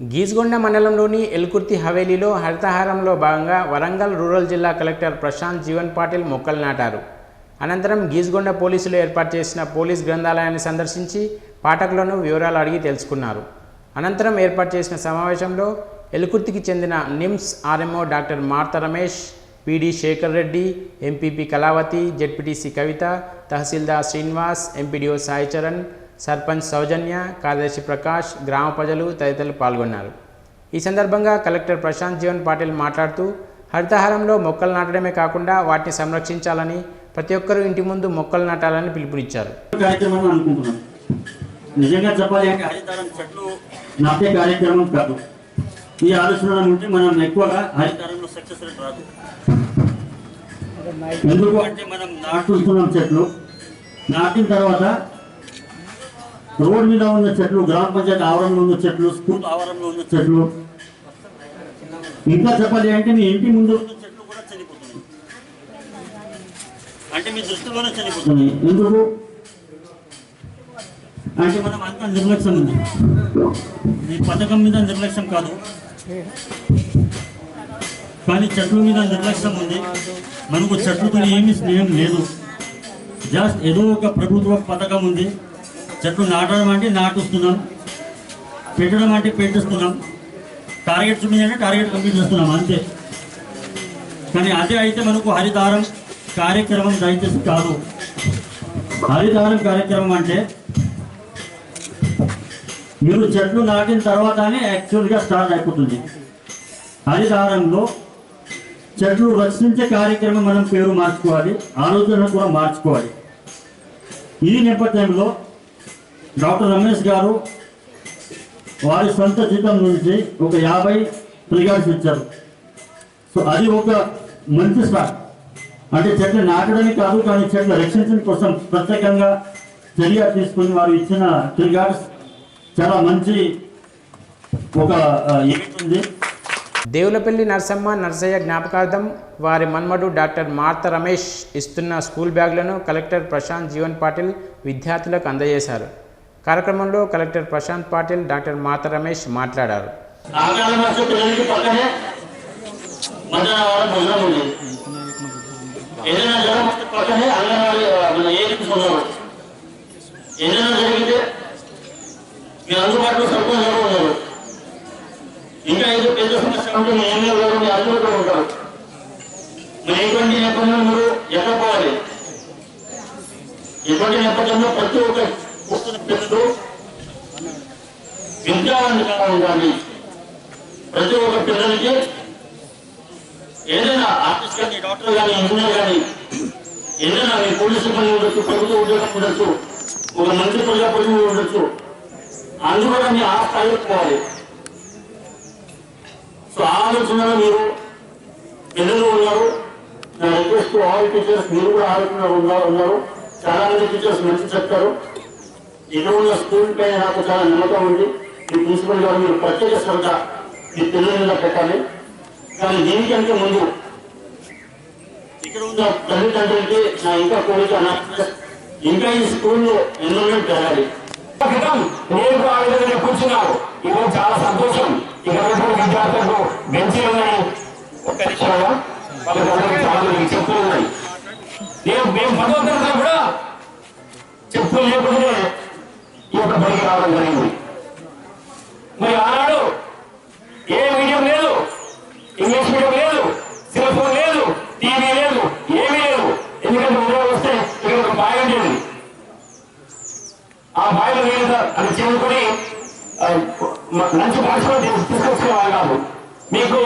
గీజ్గొండ మండలంలోని ఎల్కుర్తి హవేలీలో హరితహారంలో భాగంగా వరంగల్ రూరల్ జిల్లా కలెక్టర్ ప్రశాంత్ జీవన్ పాటిల్ మొక్కలు నాటారు. అనంతరం గీజ్గొండ పోలీసులు ఏర్పాటు చేసిన పోలీస్ గ్రంథాలయాన్ని సందర్శించి పాఠకులను వివరాలు అడిగి తెలుసుకున్నారు. అనంతరం ఏర్పాటు చేసిన సమావేశంలో ఎలుకుర్తికి చెందిన NIMS RMO doctor Martha Ramesh PD Shekar Reddy MPP Kalavathi ZPTC Kavitha tahsildar Srinivas MPDO Saicharan sarpanch Soujanya కార్యదర్శి ప్రకాష్ గ్రామ ప్రజలు తదితరులు పాల్గొన్నారు. ఈ సందర్భంగా కలెక్టర్ ప్రశాంత్ జీవన్ పాటిల్ మాట్లాడుతూ హరితహారంలో మొక్కలు నాటడమే కాకుండా వాటిని సంరక్షించాలని ప్రతి ఒక్కరూ ఇంటి ముందు మొక్కలు నాటాలని పిలుపునిచ్చారు. నిజంగా చెప్పాలి అంటే హరితరం చెట్లు నాటే కార్యక్రమం కాదు. ఈ ఆలోచన ఉంటే మనం ఎక్కువగా హరితరంలో సక్సెస్ రేట్ రాదు. ఎందుకు అంటే మనం నాటుస్తున్నాం చెట్లు. నాటిన తర్వాత రోడ్ మీద ఉన్న చెట్లు గ్రామ పంచాయతీ ఆవరణలో ఉన్న చెట్లు స్కూల్ ఆవరణలో ఉన్న చెట్లు. ఇంకా చెప్పాలి అంటే మీ ఇంటి ముందు చెట్లు కూడా చనిపోతున్నాయి అంటే మీ దృష్టిలోనే చనిపోతున్నాయి ఎందుకు? అంటే మనం అంతా నిర్లక్ష్యం ఉంది. ఈ పథకం మీద నిర్లక్ష్యం కాదు. కానీ చెట్ల మీద నిర్లక్ష్యం ఉంది. మనకు చెట్లతో ఏమీ స్నేహం లేదు. జస్ట్ ఏదో ఒక ప్రభుత్వ పథకం ఉంది. చెట్లు నాటడం అంటే నాటుస్తున్నాం. పెట్టడం అంటే పెట్టిస్తున్నాం. టార్గెట్ చూపించంటే టార్గెట్ కంప్లీట్ చేస్తున్నాం అంతే. కానీ అదే అయితే మనకు హరితారం కార్యక్రమం దయచేసి కాదు. హరితారం కార్యక్రమం అంటే మీరు చెట్లు నాటిన తర్వాతనే యాక్చువల్గా స్టార్ట్ అయిపోతుంది. హరితారంలో చెట్లు రక్షించే కార్యక్రమం మనం పేరు మార్చుకోవాలి ఆలోచన కూడా మార్చుకోవాలి. ఈ నేపథ్యంలో డాక్టర్ రమేష్ గారు వారి సొంత జీతం నుంచి ఒక యాభై ప్రిగార్డ్స్ ఇచ్చారు. సో అది ఒక మంచి స్టార్ట్ అంటే చెట్లు నాటడమే కాదు కానీ చెట్లు రక్షించడం కోసం ప్రత్యేకంగా చర్య తీసుకుని వారు ఇచ్చిన ట్రిగార్డ్స్ చాలా మంచి ఒక యూనిట్ ఉంది. దేవులపల్లి నరసమ్మ నరసయ్య జ్ఞాపకార్థం వారి మన్మడు డాక్టర్ మార్త రమేష్ ఇస్తున్న స్కూల్ బ్యాగులను కలెక్టర్ ప్రశాంత్ జీవన్ పాటిల్ విద్యార్థులకు అందజేశారు. కార్యక్రమంలో కలెక్టర్ ప్రశాంత్ పాటిల్ డాక్టర్ మాత రమేష్ మాట్లాడారు. ఏదైనా జరిగితే అందుబాటులో సర్పంచ్ ఉన్నారు ఇంకా ఏదో పెద్ద సమస్య ఉంటే మీ ఎమ్మెల్యే గారు మీ ఉంటారు ఎటువంటి నేపథ్యంలో మీరు ఎక్కడ పోవాలి? ఎటువంటి నేపథ్యంలో ప్రతి ఒక్క పుట్టిన విద్యావంతంగా ఉండాలి ప్రతి ఒక్క పిల్లలకి ఏదైనా ఆర్టిస్ట్ కానీ డాక్టర్ కానీ ఇంజనీర్ కానీ ఏదైనా మీ పోలీసు పని ఉండొచ్చు ప్రభుత్వ ఉద్యోగం ఉండొచ్చు ఒక మంత్రి ప్రజా పని ఉండొచ్చు అందులో మీ ఆ స్థాయిలో పోవాలి సో ఆ ఆలోచనలో మీరు పిల్లలు ఉన్నారు నా రిక్వెస్ట్ ఆల్ టీచర్స్ మీరు కూడా ఆలోచన ఉన్నారు ఉన్నారు. చాలా మంది టీచర్స్ మంచి చెప్తారు ఇక్కడ స్కూల్ పైన నాకు చాలా నమ్మకం ఉంది. ఈ ప్రిన్సిపల్ గారు మీరు ప్రత్యేక శ్రద్ధ మీ పిల్లల మీద పెట్టాలి. కానీ దీనికంటే ముందు ఇక్కడ ఉన్న తల్లిదండ్రులకి నా ఇంకా కోరిక నా ఇంకా ఈ స్కూల్లో ఎన్రోల్మెంట్ పెరగాలి క్రితం నేను ఆ విధంగా కూర్చున్నాను. ఈరోజు చాలా సంతోషం. ఇక్కడ విద్యార్థులకు బెంచీలు ఉన్నాయి. ఒక్క నిమిషం. వాళ్ళకి చాలా చెప్పులు ఉన్నాయి. నేను మేము పదవ తరగతిలో కూడా చెప్పులు లేకుండానే ఈ యొక్క బడికి రావడం జరిగింది మరి ఆనాడు ఏ మీడియం లేదు ఇంగ్లీష్ మీడియం లేదు సెల్ ఫోన్ లేదు టీవీ లేదు ఏమీ లేదు. ఎందుకంటే ఉదయం వస్తే ఇక్కడ ఒక బాగా ఉండేది ఆ బాయిలో నీళ్ళు అది చేరుకుని ఆ, మ- లంచ్ బాక్స్లో తీసుకొచ్చుకునేవాళ్ళు కాదు. మీకు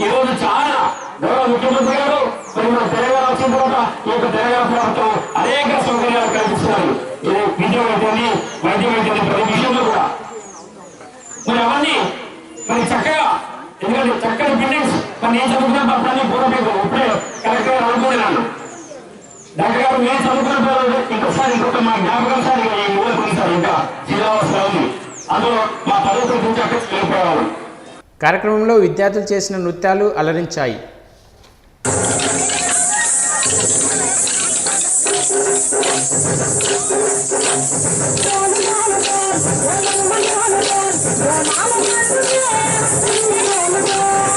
ఈరోజు చాలా గౌరవ ముఖ్యమంత్రి గారు మరి మన తెలంగాణ వచ్చిన తర్వాత ఈ యొక్క తెలంగాణ ప్రభుత్వం అనేక సౌకర్యాలు కల్పిస్తున్నారు. ఇది విద్య వైద్యాన్ని వైద్య వైద్యాన్ని ప్రతి విషయంలో కూడా మరి అవన్నీ మరి చక్కగా ఎందుకంటే చక్కని బిల్డింగ్స్ మరి నేను చదువుకున్న పత్రాన్ని పూర్వపేపు ఇప్పుడే కరెక్ట్గా అనుకుంటున్నాను డాక్టర్ గారు నేను చదువుకున్న పిల్లలు ఇంకోసారి ఇంకొక మా జ్ఞాపకం సార్ ఈ మూల సార్ ఇంకా శిలావస్థ ఉంది అందులో మా పదవి గురించి అక్కడ వెళ్ళిపోయేవాళ్ళు. కార్యక్రమంలో విద్యార్థులు చేసిన నృత్యాలు అలరించాయి. Yeah.